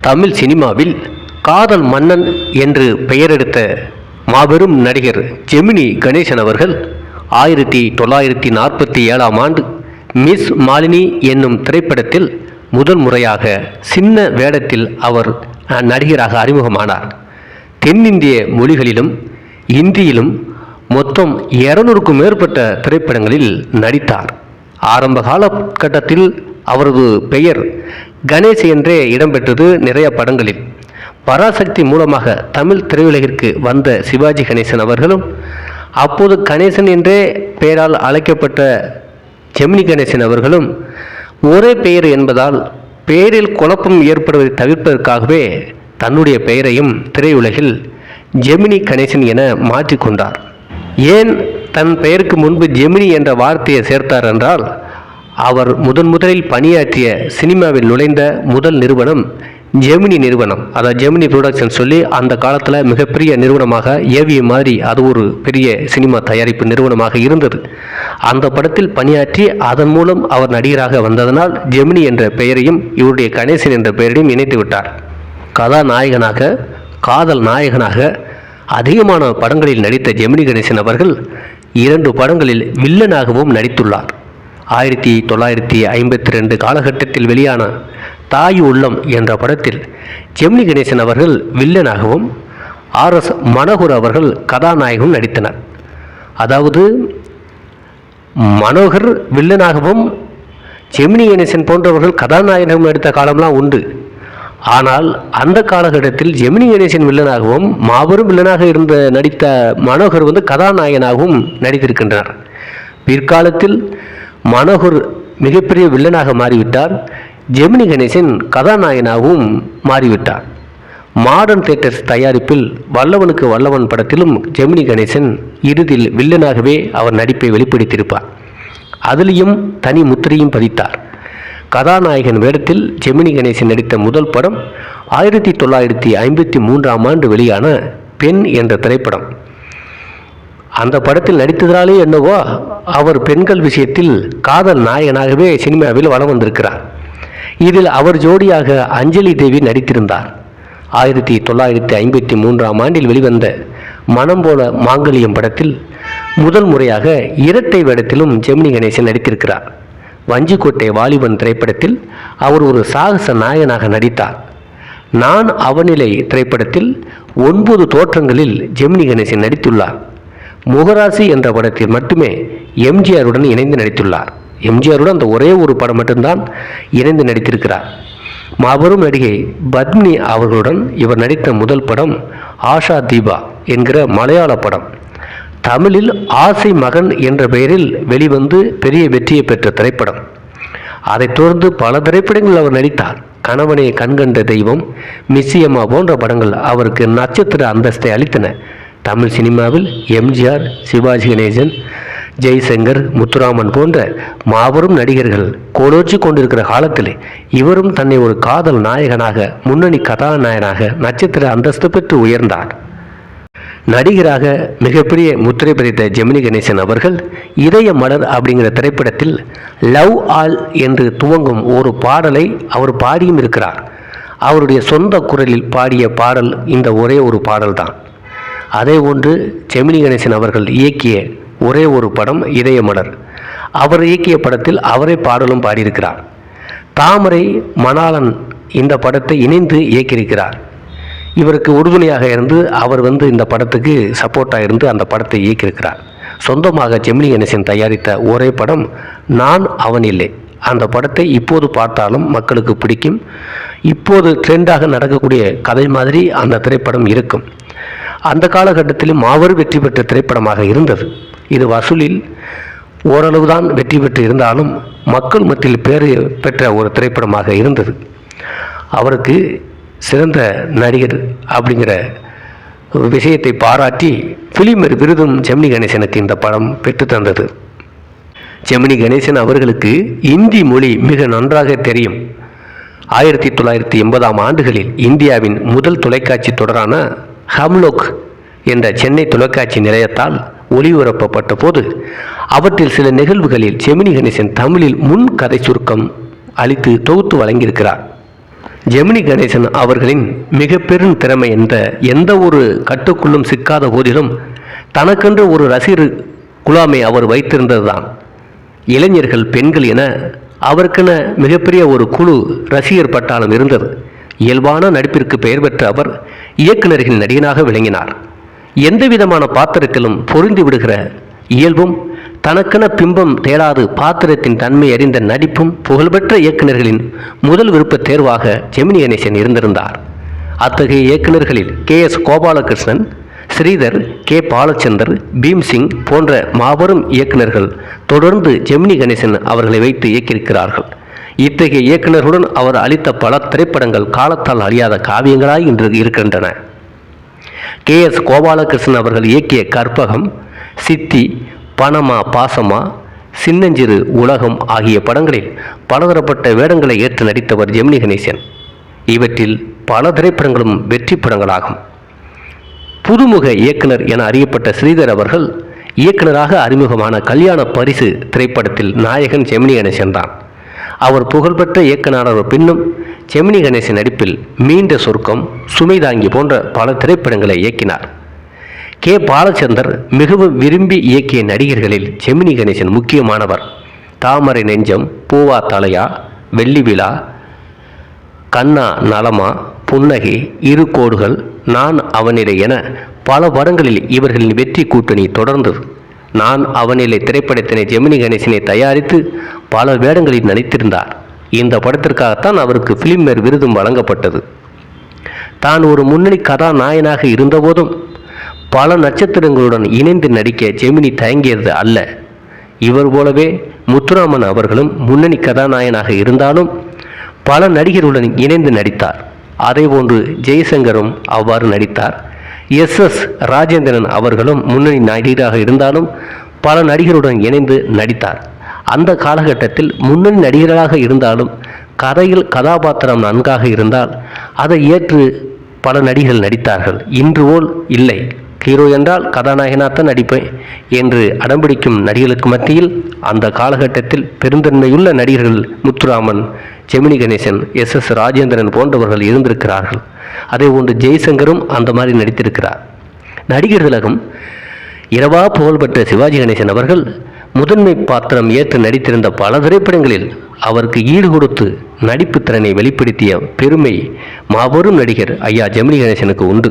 தமிழ் சினிமாவில் காதல் மன்னன் என்று பெயரெடுத்த மாபெரும் நடிகர் ஜெமினி கணேசன் அவர்கள் ஆயிரத்தி தொள்ளாயிரத்தி நாற்பத்தி ஏழாம் ஆண்டு மிஸ் மாலினி என்னும் திரைப்படத்தில் முதல் முறையாக சின்ன வேடத்தில் அவர் நடிகராக அறிமுகமானார். தென்னிந்திய மொழிகளிலும் இந்தியிலும் மொத்தம் இருநூறுக்கும் மேற்பட்ட திரைப்படங்களில் நடித்தார். ஆரம்ப காலகட்டத்தில் அவரது பெயர் கணேஷ் என்றே இடம்பெற்றது நிறைய படங்களில். பராசக்தி மூலமாக தமிழ் திரையுலகிற்கு வந்த சிவாஜி கணேசன் அவர்களும் அப்போது கணேசன் என்றே பெயரால் அழைக்கப்பட்ட ஜெமினி கணேசன் அவர்களும் ஒரே பெயர் என்பதால் பெயரில் குழப்பம் ஏற்படுவதை தவிர்ப்பதற்காகவே தன்னுடைய பெயரையும் திரையுலகில் ஜெமினி கணேசன் என மாற்றிக்கொண்டார் ஏன் தன் பெயருக்கு முன்பு ஜெமினி என்ற வார்த்தையை சேர்த்தார் என்றால் அவர் முதன் முதலில் பணியாற்றிய சினிமாவில் நுழைந்த முதல் நிறுவனம் ஜெமினி நிறுவனம். அதாவது ஜெமினி ப்ரொடக்ஷன் சொல்லி அந்த காலத்தில் மிகப்பெரிய நிறுவனமாக ஏவிய மாதிரி அது ஒரு பெரிய சினிமா தயாரிப்பு நிறுவனமாக இருந்தது. அந்த படத்தில் பணியாற்றி அதன் மூலம் அவர் நடிகராக வந்ததனால் ஜெமினி என்ற பெயரையும் இவருடைய கணேசன் என்ற பெயரையும் இணைத்து விட்டார். கதாநாயகனாக காதல் நாயகனாக அதிகமான படங்களில் நடித்த ஜெமினி கணேசன் அவர்கள் இரண்டு படங்களில் வில்லனாகவும் நடித்துள்ளார். ஆயிரத்தி தொள்ளாயிரத்தி ஐம்பத்தி ரெண்டு காலகட்டத்தில் வெளியான தாய் உள்ளம் என்ற படத்தில் ஜெமினி கணேசன் அவர்கள் வில்லனாகவும் ஆர் எஸ் மனோகர் அவர்கள் கதாநாயகம் நடித்தனர். அதாவது மனோகர் வில்லனாகவும் ஜெமினி கணேசன் போன்றவர்கள் கதாநாயகம் நடித்த காலம்லாம் உண்டு. ஆனால் அந்த காலகட்டத்தில் ஜெமினி கணேசன் வில்லனாகவும் மாபெரும் வில்லனாக இருந்த நடித்த மனோகர் வந்து கதாநாயகனாகவும் நடித்திருக்கின்றனர் பிற்காலத்தில் மனோகர் மிகப்பெரிய வில்லனாக மாறிவிட்டார். ஜெமினி கணேசன் கதாநாயகனாகவும் மாறிவிட்டார். மாடர்ன் தேட்டர்ஸ் தயாரிப்பில் வல்லவனுக்கு வல்லவன் படத்திலும் ஜெமினி கணேசன் இறுதியில் வில்லனாகவே அவர் நடிப்பை வெளிப்படுத்தியிருப்பார். அதிலையும் தனி முத்திரையும் பதித்தார். கதாநாயகன் வேடத்தில் ஜெமினி கணேசன் நடித்த முதல் படம் ஆயிரத்தி தொள்ளாயிரத்தி ஐம்பத்தி மூன்றாம் ஆண்டு வெளியான பெண் என்ற திரைப்படம். அந்த படத்தில் நடித்ததாலே என்னவோ அவர் பெண்கள் விஷயத்தில் காதல் நாயகனாகவே சினிமாவில் வளம் வந்திருக்கிறார். இதில் அவர் ஜோடியாக அஞ்சலி தேவி நடித்திருந்தார். ஆயிரத்தி தொள்ளாயிரத்தி ஐம்பத்தி மூன்றாம் ஆண்டில் வெளிவந்த மனம் போல மாங்கல்யம் படத்தில் முதல் முறையாக இரட்டை வேடத்திலும் ஜெமினி கணேசன் நடித்திருக்கிறார். வஞ்சிக்கோட்டை வாலிபன் திரைப்படத்தில் அவர் ஒரு சாகச நாயகனாக நடித்தார். நான் அவனிலை திரைப்படத்தில் ஒன்பது தோற்றங்களில் ஜெமினி கணேசன் நடித்துள்ளார். முகராசி என்ற படத்தில் மட்டுமே எம்ஜிஆருடன் இணைந்து நடித்துள்ளார். எம்ஜிஆருடன் அந்த ஒரே ஒரு படம் மட்டும்தான் இணைந்து நடித்திருக்கிறார். மாபெரும் நடிகை பத்மினி அவர்களுடன் இவர் நடித்த முதல் படம் ஆஷா தீபா என்கிற மலையாள படம். தமிழில் ஆசை மகன் என்ற பெயரில் வெளிவந்து பெரிய வெற்றியை பெற்ற திரைப்படம். அதைத் தொடர்ந்து பல திரைப்படங்களில் அவர் நடித்தார். கணவனை கண்கண்ட தெய்வம் மிஸ்ஸியம்மா போன்ற படங்கள் அவருக்கு நட்சத்திர அந்தஸ்தை அளித்தன. தமிழ் சினிமாவில் எம்ஜிஆர் சிவாஜி கணேசன் ஜெய்சங்கர் முத்துராமன் போன்ற மாபெரும் நடிகர்கள் கோலோச்சி கொண்டிருக்கிற காலத்தில் இவரும் தன்னை ஒரு காதல் நாயகனாக முன்னணி கதாநாயகனாக நட்சத்திர அந்தஸ்து பெற்று உயர்ந்தார். நடிகராக மிகப்பெரிய முத்திரை பதித்த ஜெமினி கணேசன் அவர்கள் இதய மலர் அப்படிங்கிற திரைப்படத்தில் லவ் ஆல் என்று துவங்கும் ஒரு பாடலை அவர் பாடியும் இருக்கிறார். அவருடைய சொந்த குரலில் பாடிய பாடல் இந்த ஒரே ஒரு பாடல்தான். அதே ஒன்று ஜெமினி கணேசன் அவர்கள் இயக்கிய ஒரே ஒரு படம் இதயமலர். அவர் இயக்கிய படத்தில் அவரே பாடலும் பாடியிருக்கிறார். தாமரை மணாளன் இந்த படத்தை இணைந்து இயக்கியிருக்கிறார். இவருக்கு உறுதுணையாக இருந்து அவர் வந்து இந்த படத்துக்கு சப்போர்ட்டாக இருந்து அந்த படத்தை இயக்கியிருக்கிறார். சொந்தமாக ஜெமினி கணேசன் தயாரித்த ஒரே படம் நான் அவன் இல்லை. அந்த படத்தை இப்போது பார்த்தாலும் மக்களுக்கு பிடிக்கும். இப்போது ட்ரெண்டாக நடக்கக்கூடிய கதை மாதிரி அந்த திரைப்படம் இருக்கும். அந்த காலகட்டத்திலும் மாபெரும் வெற்றி பெற்ற திரைப்படமாக இருந்தது. இது வசூலில் ஓரளவு தான் வெற்றி பெற்று இருந்தாலும் மக்கள் மத்தியில் பேர் பெற்ற ஒரு திரைப்படமாக இருந்தது. அவருக்கு சிறந்த நடிகர் அப்படிங்கிற விஷயத்தை பாராட்டி பிலிமர் விருதும் ஜெமினி கணேசனுக்கு இந்த படம் பெற்று தந்தது. ஜெமினி கணேசன் அவர்களுக்கு இந்தி மொழி மிக நன்றாக தெரியும். ஆயிரத்தி தொள்ளாயிரத்தி எண்பதாம் ஆண்டுகளில் இந்தியாவின் முதல் தொலைக்காட்சி தொடரான ஹம்லோக் என்ற சென்னை தொலைக்காட்சி நிலையத்தால் ஒளிபரப்பப்பட்ட போது அவற்றில் சில நிகழ்வுகளில் ஜெமினி கணேசன் தமிழில் முன் கதை சுருக்கம் அளித்து தொகுத்து வழங்கியிருக்கிறார். ஜெமினி கணேசன் அவர்களின் மிக பெரும் திறமை என்ற எந்த ஒரு கட்டுக்குள்ளும் சிக்காத போதிலும் தனக்கென்று ஒரு ரசிகர் குழாமை அவர் வைத்திருந்ததுதான். இளைஞர்கள் பெண்கள் என அவருக்கென மிகப்பெரிய ஒரு குழு ரசிகர் பட்டாளம் இருந்தது. இயல்பான நடிப்பிற்கு பெயர் பெற்ற அவர் இயக்குநர்களின் நடிகனாக விளங்கினார். எந்த விதமான பாத்திரத்திலும் பொருந்தி விடுகிற இயல்பும் தனக்கென பிம்பம் தேடாது பாத்திரத்தின் தன்மை அறிந்த நடிப்பும் புகழ்பெற்ற இயக்குநர்களின் முதல் விருப்ப தேர்வாக ஜெமினி கணேசன் இருந்திருந்தார். அத்தகைய இயக்குநர்களில் K S Gopalakrishnan Sridhar K Balachander Bhimsingh போன்ற மாபெரும் இயக்குநர்கள் தொடர்ந்து ஜெமினி கணேசன் அவர்களை வைத்து இயக்கியிருக்கிறார்கள். இத்தகைய இயக்குநர்களுடன் அவர் அளித்த பல திரைப்படங்கள் காலத்தால் அழியாத காவியங்களாய் இன்று இருக்கின்றன. கே. எஸ். கோபாலகிருஷ்ணன் அவர்கள் இயக்கிய கற்பகம் சித்தி பணமா பாசமா சின்னஞ்சிறு உலகம் ஆகிய படங்களில் பலதரப்பட்ட வேடங்களை ஏற்று நடித்தவர் ஜெமினி கணேசன். இவற்றில் பல திரைப்படங்களும் வெற்றி படங்களாகும். புதுமுக இயக்குனர் என அறியப்பட்ட ஸ்ரீதர் அவர்கள் இயக்குனராக அறிமுகமான கல்யாண பரிசு திரைப்படத்தில் நாயகன் ஜெமினி கணேசன் தான். அவர் புகழ்பெற்ற இயக்குநர் பின்னும் செமினி கணேசன் நடிப்பில் மீண்ட சொர்க்கம் சுமைதாங்கி போன்ற பல திரைப்படங்களை இயக்கினார். கே. பாலச்சந்தர் மிகவும் விரும்பி இயக்கிய நடிகர்களில் செமினி கணேசன் முக்கியமானவர். தாமரை நெஞ்சம் பூவா தலையா வெள்ளி விழா கண்ணா நலமா புன்னகை இரு கோடுகள் நான் அவனிலை என பல படங்களில் இவர்களின் வெற்றி கூட்டணி தொடர்ந்தது. நான் அவனிலை திரைப்படத்தினை ஜெமினி கணேசனை தயாரித்து பல வேடங்களில் நடித்திருந்தார். இந்த படத்திற்காகத்தான் அவருக்கு பிலிம்பேர் விருதும் வழங்கப்பட்டது. தான் ஒரு முன்னணி கதாநாயனாக இருந்தபோதும் பல நட்சத்திரங்களுடன் இணைந்து நடிக்க ஜெமினி தயங்கியது அல்ல. இவர் போலவே முத்துராமன் அவர்களும் முன்னணி கதாநாயகனாக இருந்தாலும் பல நடிகர்களுடன் இணைந்து நடித்தார். அதேபோன்று ஜெய்சங்கரும் அவ்வாறு நடித்தார். எஸ் எஸ் ராஜேந்திரன் அவர்களும் முன்னணி நடிகராக இருந்தாலும் பல நடிகருடன் இணைந்து நடித்தார். அந்த காலகட்டத்தில் முன்னணி நடிகர்களாக இருந்தாலும் கதையில் கதாபாத்திரம் நன்காக இருந்தால் அதை ஏற்று பல நடிகர்கள் நடித்தார்கள். இன்று போல் இல்லை. ஹீரோ என்றால் கதாநாயகனாகத்தான் நடிப்பேன் என்று அடம்பிடிக்கும் நடிகர்களுக்கு மத்தியில் அந்த காலகட்டத்தில் பெருந்தன்மையுள்ள நடிகர்கள் முத்துராமன் ஜெமினி கணேசன் எஸ் எஸ் ராஜேந்திரன் போன்றவர்கள் இருந்திருக்கிறார்கள். அதே போன்று ஜெய்சங்கரும் அந்த மாதிரி நடித்திருக்கிறார். நடிகர் திலகம் இரவா புகழ்பெற்ற சிவாஜி கணேசன் அவர்கள் முதன்மை பாத்திரம் ஏற்று நடித்திருந்த பல திரைப்படங்களில் அவருக்கு ஈடு கொடுத்து நடிப்பு திறனை வெளிப்படுத்திய பெருமை மாபெரும் நடிகர் ஐயா ஜெமினி கணேசனுக்கு உண்டு.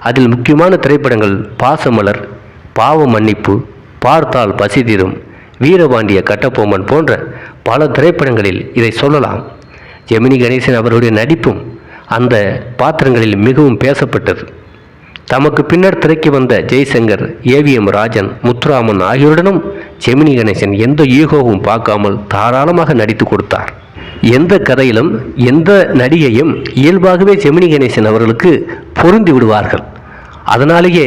அதில் முக்கியமான திரைப்படங்கள் பாசமலர் பாவ மன்னிப்பு பார்த்தால் பசி தீரும் வீரபாண்டிய கட்டபொம்மன் போன்ற பல திரைப்படங்களில் இதை சொல்லலாம். ஜெமினி கணேசன் அவருடைய நடிப்பும் அந்த பாத்திரங்களில் மிகவும் பேசப்பட்டது. தமக்கு பின்னர் திரைக்கு வந்த ஜெய்சங்கர் ஏவிஎம் ராஜன் முத்துராமன் ஆகியோருடனும் ஜெமினி கணேசன் எந்த ஈகோவும் பார்க்காமல் தாராளமாக நடித்து கொடுத்தார். எந்த கதையிலும் எந்த நடிகையும் இயல்பாகவே ஜெமினி கணேசன் அவர்களுக்கு பொருந்தி விடுவார்கள். அதனாலேயே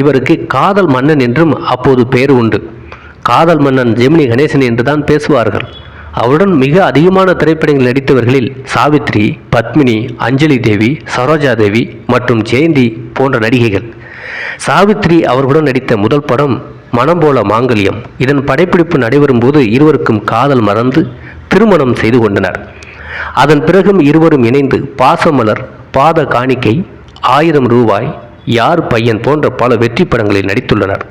இவருக்கு காதல் மன்னன் என்றும் அப்போது பெயர் உண்டு. காதல் மன்னன் ஜெமினி கணேசன் என்று தான் பேசுவார்கள். அவருடன் மிக அதிகமான திரைப்படங்கள் நடித்தவர்களில் சாவித்ரி பத்மினி அஞ்சலி தேவி சரோஜா தேவி மற்றும் ஜெயந்தி போன்ற நடிகைகள். சாவித்ரி அவர்களுடன் நடித்த முதல் படம் மனம் போல மாங்கல்யம். இதன் படப்பிடிப்பு நடைபெறும் போது இருவருக்கும் காதல் மறந்து திருமணம் செய்து கொண்டனர். அதன் பிறகும் இருவரும் இணைந்து பாசமலர் பாத காணிக்கை ஆயிரம் ரூபாய் யார் பையன் போன்ற பல வெற்றி படங்களில் நடித்துள்ளனர்.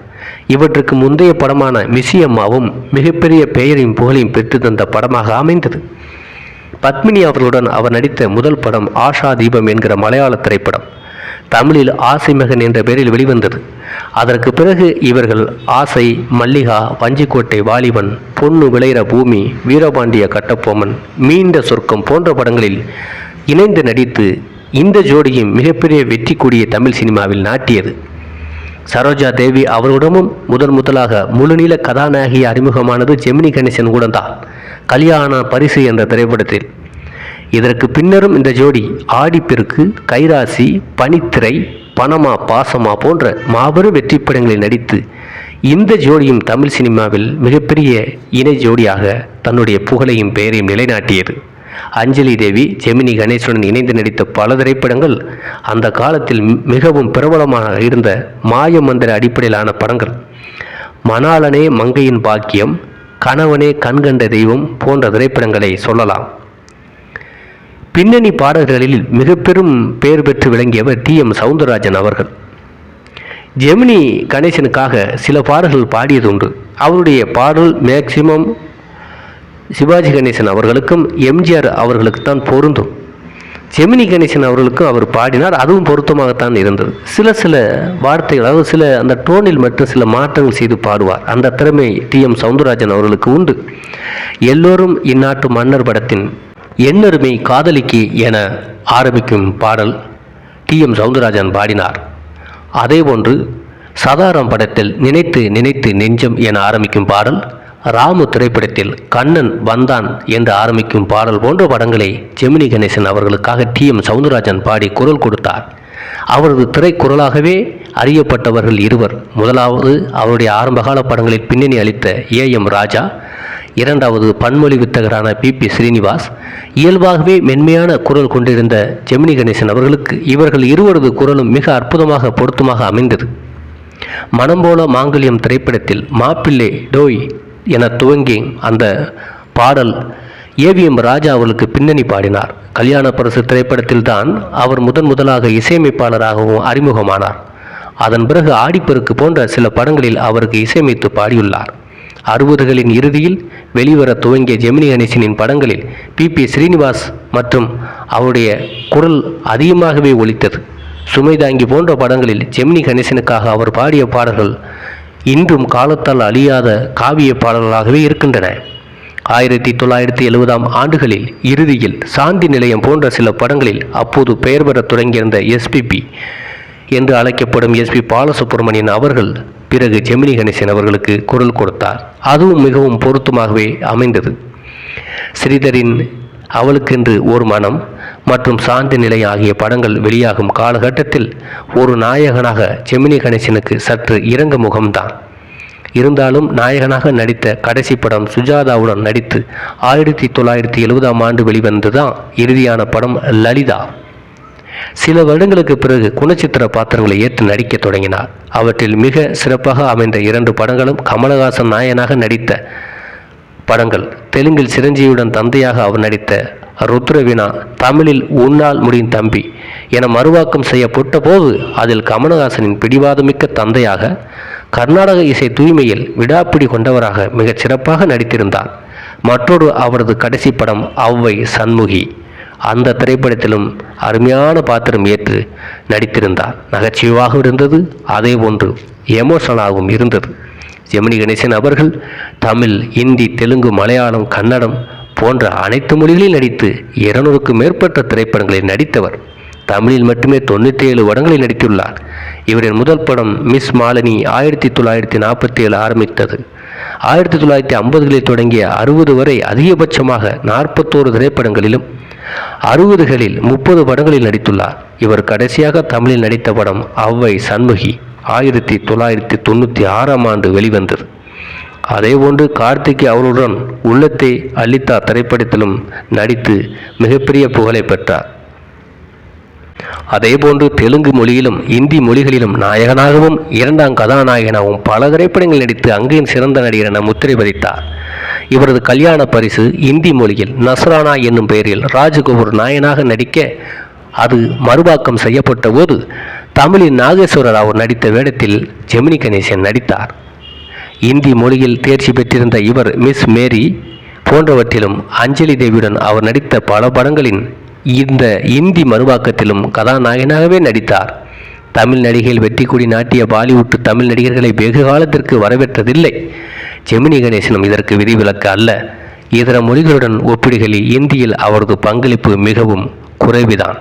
இவற்றுக்கு முந்தைய படமான மிஸ்ஸியம்மாவும் மிகப்பெரிய பெயரையும் புகழையும் பெற்று தந்த படமாக அமைந்தது. பத்மினி அவர்களுடன் அவர் நடித்த முதல் படம் ஆஷா தீபம் என்கிற மலையாள திரைப்படம். தமிழில் ஆசை மகன் என்ற பெயரில் வெளிவந்தது. அதற்கு பிறகு இவர்கள் ஆசை மல்லிகா வஞ்சிக்கோட்டை வாலிபன் பொண்ணு விளையிற பூமி வீரபாண்டிய கட்டப்பொம்மன் மீண்ட சொர்க்கம் போன்ற படங்களில் இணைந்து நடித்து இந்த ஜோடியும் மிகப்பெரிய வெற்றி கூடிய தமிழ் சினிமாவில் நாட்டியது. சரோஜா தேவி அவருடமும் முதன் முதலாக முழுநீள கதாநாயகி அறிமுகமானது ஜெமினி கணேசன் கூட தான் கல்யாண பரிசு என்ற திரைப்படத்தில். இதற்கு பின்னரும் இந்த ஜோடி ஆடிப்பெருக்கு கைராசி பனித்திரை பணமா பாசமா போன்ற மாபெரும் வெற்றி படங்களில் நடித்து இந்த ஜோடியும் தமிழ் சினிமாவில் மிகப்பெரிய இணை ஜோடியாக தன்னுடைய புகழையும் பெயரையும் நிலைநாட்டியது. அஞ்சலி தேவி ஜெமினி கணேசனுடன் இணைந்து நடித்த பல திரைப்படங்கள் அந்த காலத்தில் மிகவும் பிரபலமாக இருந்த மாய மந்திர அடிப்படையிலான படங்கள். மணாளனே மங்கையின் பாக்கியம் கணவனே கண்கண்ட தெய்வம் போன்ற திரைப்படங்களை சொல்லலாம். பின்னணி பாடகர்களில் மிக பெரும் பெயர் பெற்று விளங்கியவர் டி. எம். சவுந்தரராஜன் அவர்கள். ஜெமினி கணேசனுக்காக சில பாடல்கள் பாடியது உண்டு அவருடைய பாடல் மேக்சிமம் சிவாஜி கணேசன் அவர்களுக்கும் எம்ஜிஆர் அவர்களுக்கு தான் பொருந்தும். ஜெமினி கணேசன் அவர்களுக்கும் அவர் பாடினார் அதுவும் பொருத்தமாகத்தான் இருந்தது. சில சில வார்த்தைகள் அதாவது சில அந்த டோனில் மட்டும் சில மாற்றங்கள் செய்து பாடுவார். அந்த திறமை டி எம் சவுந்தரராஜன் அவர்களுக்கு உண்டு. எல்லோரும் இந்நாட்டு மன்னர் படத்தின் எண்ணருமை காதலிக்கு என ஆரம்பிக்கும் பாடல் டி எம் சவுந்தரராஜன் பாடினார். அதேபோன்று சதாரம் படத்தில் நினைத்து நினைத்து நெஞ்சம் என ஆரம்பிக்கும் பாடல் ராமு திரைப்படத்தில் கண்ணன் வந்தான் என்று ஆரம்பிக்கும் பாடல் போன்ற படங்களை ஜெமினி கணேசன் அவர்களுக்காக டி எம் சவுந்தரராஜன் பாடி குரல் கொடுத்தார். அவரது திரைக்குரலாகவே அறியப்பட்டவர்கள் இருவர். முதலாவது அவருடைய ஆரம்பகால படங்களில் பின்னணி அளித்த ஏ எம் ராஜா இரண்டாவது பன்மொழி வித்தகரான பி பி ஸ்ரீனிவாஸ் இயல்பாகவே மென்மையான குரல் கொண்டிருந்த ஜெமினி கணேசன் அவர்களுக்கு இவர்கள் இருவரது குரலும் மிக அற்புதமாக பொருத்தமாக அமைந்தது. மனம் போல மாங்கல்யம் திரைப்படத்தில் மாப்பிள்ளை டோய் என துவங்கி அந்த பாடல் ஏவிஎம் ராஜா அவர்களுக்கு பின்னணி பாடினார். கல்யாண பரிசு திரைப்படத்தில் தான் அவர் முதன் முதலாக இசையமைப்பாளராகவும் அறிமுகமானார். அதன் பிறகு ஆடிப்பெருக்கு போன்ற சில படங்களில் அவருக்கு இசையமைத்து பாடியுள்ளார். அறுபதுகளின் இறுதியில் வெளிவர துவங்கிய ஜெமினி கணேசனின் படங்களில் பி. பி. ஸ்ரீனிவாஸ் மற்றும் அவருடைய குரல் அதிகமாகவே ஒலித்தது. சுமைதாங்கி போன்ற படங்களில் ஜெமினி கணேசனுக்காக அவர் பாடிய பாடல்கள் இன்றும் காலத்தால் அழியாத காவிய பாடல்களாகவே இருக்கின்றன. ஆயிரத்தி தொள்ளாயிரத்தி எழுபதாம் ஆண்டுகளில் இறுதியில் சாந்தி நிலையம் போன்ற சில படங்களில் அப்போது பெயர் பெறத் தொடங்கியிருந்த எஸ்பிபி என்று அழைக்கப்படும் எஸ்பி பாலசுப்ரமணியன் அவர்கள் பிறகு ஜெமினி கணேசன் அவர்களுக்கு குரல் கொடுத்தார். அதுவும் மிகவும் பொருத்தமாகவே அமைந்தது. ஸ்ரீதரின் அவளுக்கென்று ஒரு மனம் மற்றும் சாந்தி நிலை ஆகிய படங்கள் வெளியாகும் காலகட்டத்தில் ஒரு நாயகனாக ஜெமினி கணேசனுக்கு சற்று இறங்க முகம்தான். இருந்தாலும் நாயகனாக நடித்த கடைசி படம் சுஜாதாவுடன் நடித்து ஆயிரத்தி தொள்ளாயிரத்தி எழுபதாம் ஆண்டு வெளிவந்ததுதான் இறுதியான படம் லலிதா. சில வருடங்களுக்கு பிறகு குணச்சித்திர பாத்திரங்களை ஏற்று நடிக்க தொடங்கினார். அவற்றில் மிக சிறப்பாக அமைந்த இரண்டு படங்களும் கமலஹாசன் நாயனாக நடித்த படங்கள். தெலுங்கில் சிரஞ்சீவியுடன் தந்தையாக அவர் நடித்த ருத்ரவீணா தமிழில் உன்னால் முடியும் தம்பி என மறுவாக்கம் செய்யப்பட்ட போது அதில் கமலஹாசனின் பிடிவாதமிக்க தந்தையாக கர்நாடக இசை தூய்மையில் விடாப்பிடி கொண்டவராக மிகச் சிறப்பாக நடித்திருந்தார். மற்றொரு அவரது கடைசி படம் அவ்வை சண்முகி. அந்த திரைப்படத்திலும் அருமையான பாத்திரம் ஏற்று நடித்திருந்தார். நகைச்சுவாகவும் இருந்தது அதே போன்று எமோஷனாகவும் இருந்தது. ஜெமினி கணேசன் அவர்கள் தமிழ் இந்தி தெலுங்கு மலையாளம் கன்னடம் போன்ற அனைத்து மொழிகளில் நடித்து இருநூறுக்கும் மேற்பட்ட திரைப்படங்களில் நடித்தவர். தமிழில் மட்டுமே தொண்ணூற்றி ஏழு படங்களில் நடித்துள்ளார். இவரின் முதல் படம் மிஸ் மாலினி ஆயிரத்தி தொள்ளாயிரத்தி நாற்பத்தி ஏழு ஆரம்பித்தது. ஆயிரத்தி தொள்ளாயிரத்தி ஐம்பதுகளில் தொடங்கிய அறுபது வரை அதிகபட்சமாக நாற்பத்தோரு திரைப்படங்களிலும் அறுபதுகளில் முப்பது படங்களில் நடித்துள்ளார். இவர் கடைசியாக தமிழில் நடித்த படம் அவ்வை சண்முகி. ஆயிரத்தி தொள்ளாயிரத்தி தொண்ணூற்றி ஆறாம் ஆண்டு வெளிவந்தது. அதேபோன்று கார்த்திக் அவருடன் உள்ளத்தை அளித்தா திரைப்படத்திலும் நடித்து மிகப்பெரிய புகழை பெற்றார். அதேபோன்று தெலுங்கு மொழியிலும் இந்தி மொழிகளிலும் நாயகனாகவும் இரண்டாம் கதாநாயகனாகவும் பல திரைப்படங்கள் நடித்து அங்கேயும் சிறந்த நடிகர் என முத்திரை பதித்தார். இவரது கல்யாண பரிசு இந்தி மொழியில் நஸ்ரானா என்னும் பெயரில் ராஜகோபுர் நாயனாக நடிக்க அது மறுபாக்கம் செய்யப்பட்ட போது தமிழின் நாகேஸ்வர ராவ் நடித்த வேடத்தில் ஜெமினி கணேசன் நடித்தார். இந்தி மொழியில் தேர்ச்சி பெற்றிருந்த இவர் மிஸ் மேரி போன்றவற்றிலும் அஞ்சலி தேவியுடன் அவர் நடித்த பல படங்களின் இந்த இந்தி மறுவாக்கத்திலும் கதாநாயகனாகவே நடித்தார். தமிழ் நடிகையில் கொடி நாட்டிய பாலிவுட் தமிழ் நடிகர்களை வெகு காலத்திற்கு வரவேற்றதில்லை. ஜெமினி கணேசனும் இதற்கு விதிவிலக்கு அல்ல. இதர மொழிகளுடன் ஒப்பிடுகையில் இந்தியில் அவரது பங்களிப்பு மிகவும் குறைவுதான்.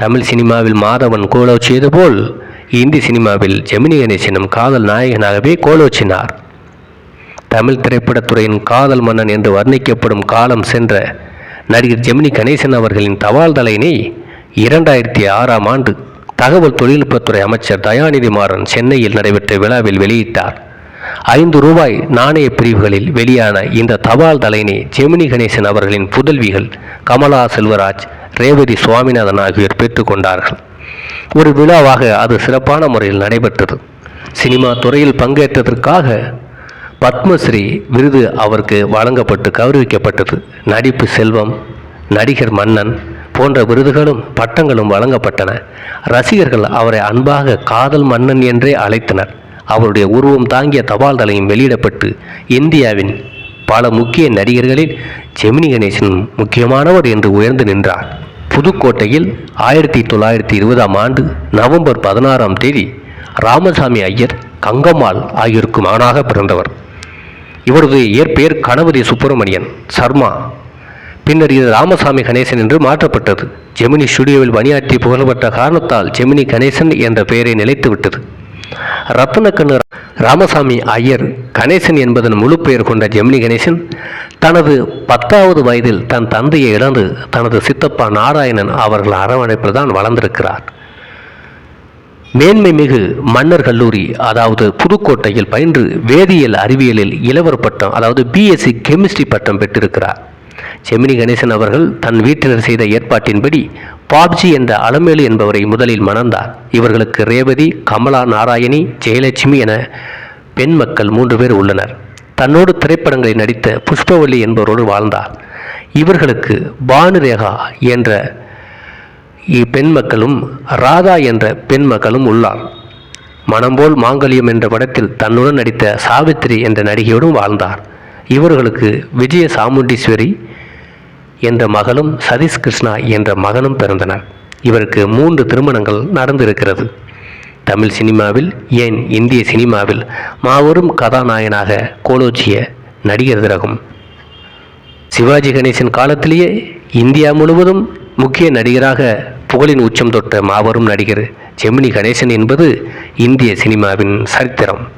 தமிழ் சினிமாவில் மாதவன் கோலோச்சியது போல் இந்தி சினிமாவில் ஜெமினி கணேசனும் காதல் நாயகனாகவே கோலோச்சினார். தமிழ் திரைப்படத்துறையின் காதல் மன்னன் என்று வர்ணிக்கப்படும் காலம் சென்ற நடிகர் ஜெமினி கணேசன் அவர்களின் தபால் தலையினை இரண்டாயிரத்தி ஆறாம் ஆண்டு தகவல் தொழில்நுட்பத்துறை அமைச்சர் தயாநிதி மாறன் சென்னையில் நடைபெற்ற விழாவில் வெளியிட்டார். ஐந்து ரூபாய் நாணய பிரிவுகளில் வெளியான இந்த தபால் தலையினை ஜெமினி கணேசன் அவர்களின் புதல்விகள் கமலா செல்வராஜ் ரேவதி சுவாமிநாதன் ஆகியோர் பெற்றுக்கொண்டார்கள் ஒரு விழாவாக அது சிறப்பான முறையில் நடைபெற்றது. சினிமா துறையில் பங்கேற்றதற்காக பத்மஸ்ரீ விருது அவருக்கு வழங்கப்பட்டு கௌரவிக்கப்பட்டது. நடிப்பு செல்வம் நடிகர் மன்னன் போன்ற விருதுகளும் பட்டங்களும் வழங்கப்பட்டன. ரசிகர்கள் அவரை அன்பாக காதல் மன்னன் என்றே அழைத்தனர். அவருடைய உருவம் தாங்கிய தபால் தலையும் வெளியிடப்பட்டு இந்தியாவின் பல முக்கிய நடிகர்களில் ஜெமினி கணேசன் முக்கியமானவர் என்று உயர்ந்து நின்றார். புதுக்கோட்டையில் ஆயிரத்தி தொள்ளாயிரத்தி இருபதாம் ஆண்டு நவம்பர் பதினாறாம் தேதி ராமசாமி ஐயர் கங்கம்மாள் ஆகியோருக்கு மகனாக பிறந்தவர். இவரது இயற்பெயர் கணபதி சுப்பிரமணியன் சர்மா. பின்னர் இது ராமசாமி கணேசன் என்று மாற்றப்பட்டது. ஜெமினி ஸ்டுடியோவில் பணியாற்றி புகழப்பட்ட காரணத்தால் ஜெமினி கணேசன் என்ற பெயரை நிலைத்துவிட்டது ரத்னக்கண்ணு ராமசாமி ஐயர் கணேசன் என்பதன் முழு பெயர் கொண்ட ஜெமினி கணேசன் தனது பத்தாவது வயதில் தன் தந்தையை இழந்து தனது சித்தப்பா நாராயணன் அவர்கள் அரவணைப்பில் தான் வளர்ந்திருக்கிறார். மேன்மை மிகு மன்னர் கல்லூரி அதாவது புதுக்கோட்டையில் பயின்று வேதியியல் அறிவியலில் இளவர் பட்டம் அதாவது பிஎஸ்சி கெமிஸ்ட்ரி பட்டம் பெற்றிருக்கிறார். செமினி கணேசன் அவர்கள் தன் வீட்டினர் செய்த ஏற்பாட்டின்படி பாப்ஜி என்ற அலமேலு என்பவரை முதலில் மணந்தார். இவர்களுக்கு ரேவதி கமலா நாராயணி ஜெயலட்சுமி என பெண் மக்கள் மூன்று பேர் உள்ளனர். தன்னோடு திரைப்படங்களில் நடித்த புஷ்பவல்லி என்பவரோடு வாழ்ந்தார். இவர்களுக்கு பானுரேகா என்ற பெண் மக்களும் ராதா என்ற பெண் மக்களும் உள்ளார். மனம்போல் மாங்கல்யம் என்ற படத்தில் தன்னுடன் நடித்த சாவித்திரி என்ற நடிகையோடும் வாழ்ந்தார். இவர்களுக்கு விஜய சாமுண்டீஸ்வரி என்ற மகளும் சதீஷ் கிருஷ்ணா என்ற மகனும் பிறந்தனர். இவருக்கு மூன்று திருமணங்கள் நடந்திருக்கிறது. தமிழ் சினிமாவில் ஏன் இந்திய சினிமாவில் மாபெரும் கதாநாயகனாக கோலோச்சிய நடிகர் திலகம். சிவாஜி கணேசன் காலத்திலேயே இந்தியா முழுவதும் முக்கிய நடிகராக புகழின் உச்சம் தொட்ட மாபெரும் நடிகர் ஜெமினி கணேசன் என்பது இந்திய சினிமாவின் சரித்திரம்.